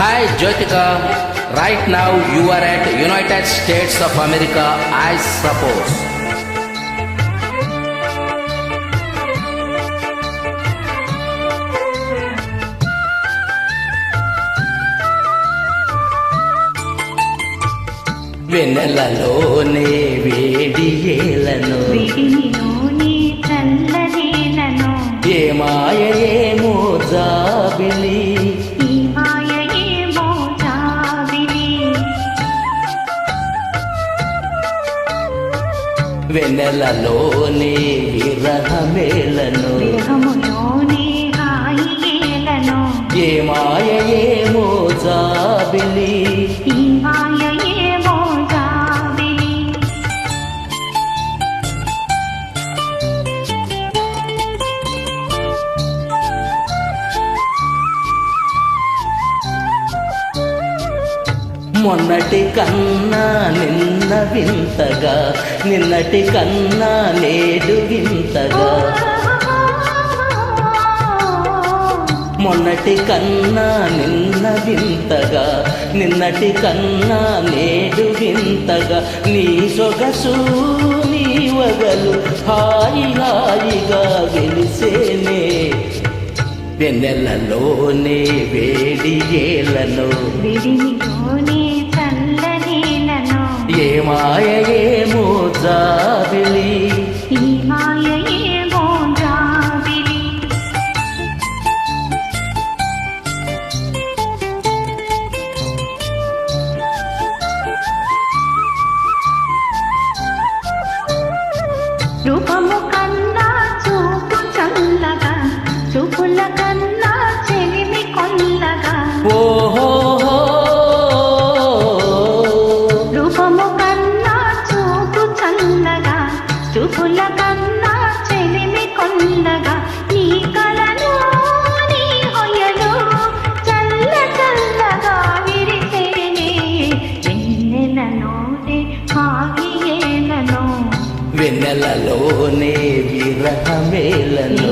Hi, Jyotika. Right now you are at United States of America, I suppose. వెన్నెలలోనే వేడి హాయి ఏలను ఏ మాయ ఏమో జాబిలి మొన్నటి కన్నా నిన్న వింతగా నిన్నటి కన్నా నేడు వింతగా. మొన్నటి కన్నా నిన్న వింతగా నిన్నటి కన్నా నేడు వింతగా. నీ సొగసు నీ వగలు హాయి హాయిగా వెలిసేనే వెన్నెలలోనే వే విడియేలను ఏ మాయ ఏమో జాబిలి రూపము కన్నా చూపు చల్లగా చూపుల కన్నా నెలలోనే విరహమేలను.